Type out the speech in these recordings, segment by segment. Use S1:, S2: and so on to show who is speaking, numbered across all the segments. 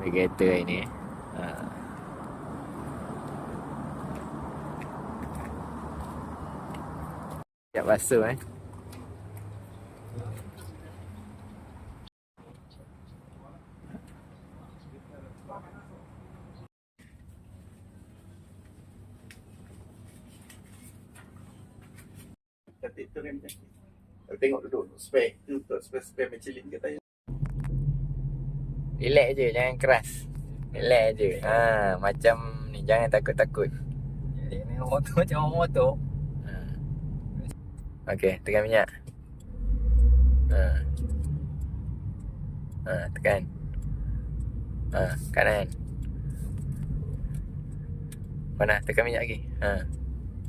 S1: về ghê tươi nè
S2: à. dạ bà sư ấy Tengok duduk spare, tu untuk spare-spare macam link katanya.
S1: Relax je, jangan keras. Relax je. Ha, macam ni, jangan takut-takut.
S3: Ini motor macam orang motor.
S1: Ha. Okey, tekan minyak. Ha. Ha, tekan. Ha, kanan. Mana? Tekan minyak lagi. Ha.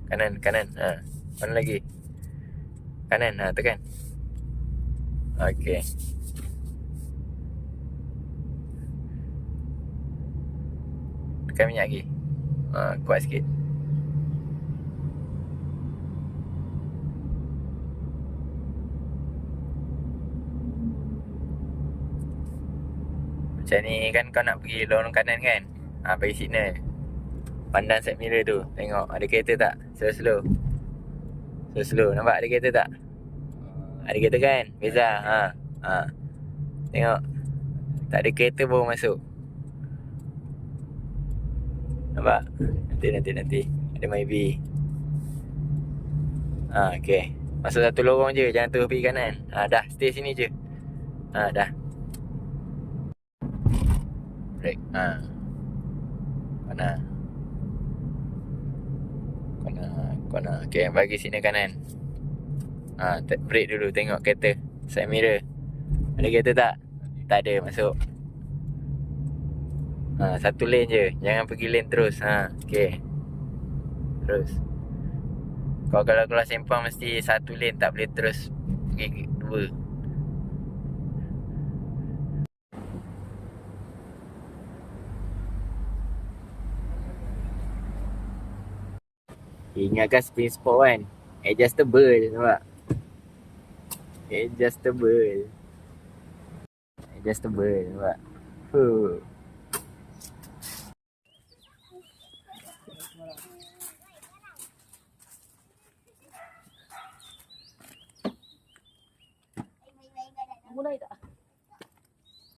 S1: Kanan, kanan. Ha. Mana lagi? Kanan, ha, tekan. Okey. Tekan minyak lagi. Ha, kuat sikit. Macam ni kan kau nak pergi lorong kanan kan? Ha, Bagi signal. Pandang side mirror tu Tengok ada kereta tak? Slow slow. Slow slow. Nampak ada kereta tak? Ada kereta kan? Beza ha. ha. Tengok. Tak ada kereta baru masuk Nampak Nanti nanti nanti Ada maybe Ha okay Masuk satu lorong je Jangan terus pergi kanan ha, Dah stay sini je Ha dah Break. Ha. Kanan. Kanan. Kanan. Okay, bagi sini kanan. Ha, break dulu tengok kereta. Side mirror. Ada kereta tak? Tak ada masuk. Ha, satu lane je. Jangan pergi lane terus. Ha, okay. Terus. Kau kalau keluar sempang mesti satu lane tak boleh terus pergi dua. Ingatkan spin sport kan Adjustable nampak Adjustable Adjustable nampak Huh. はい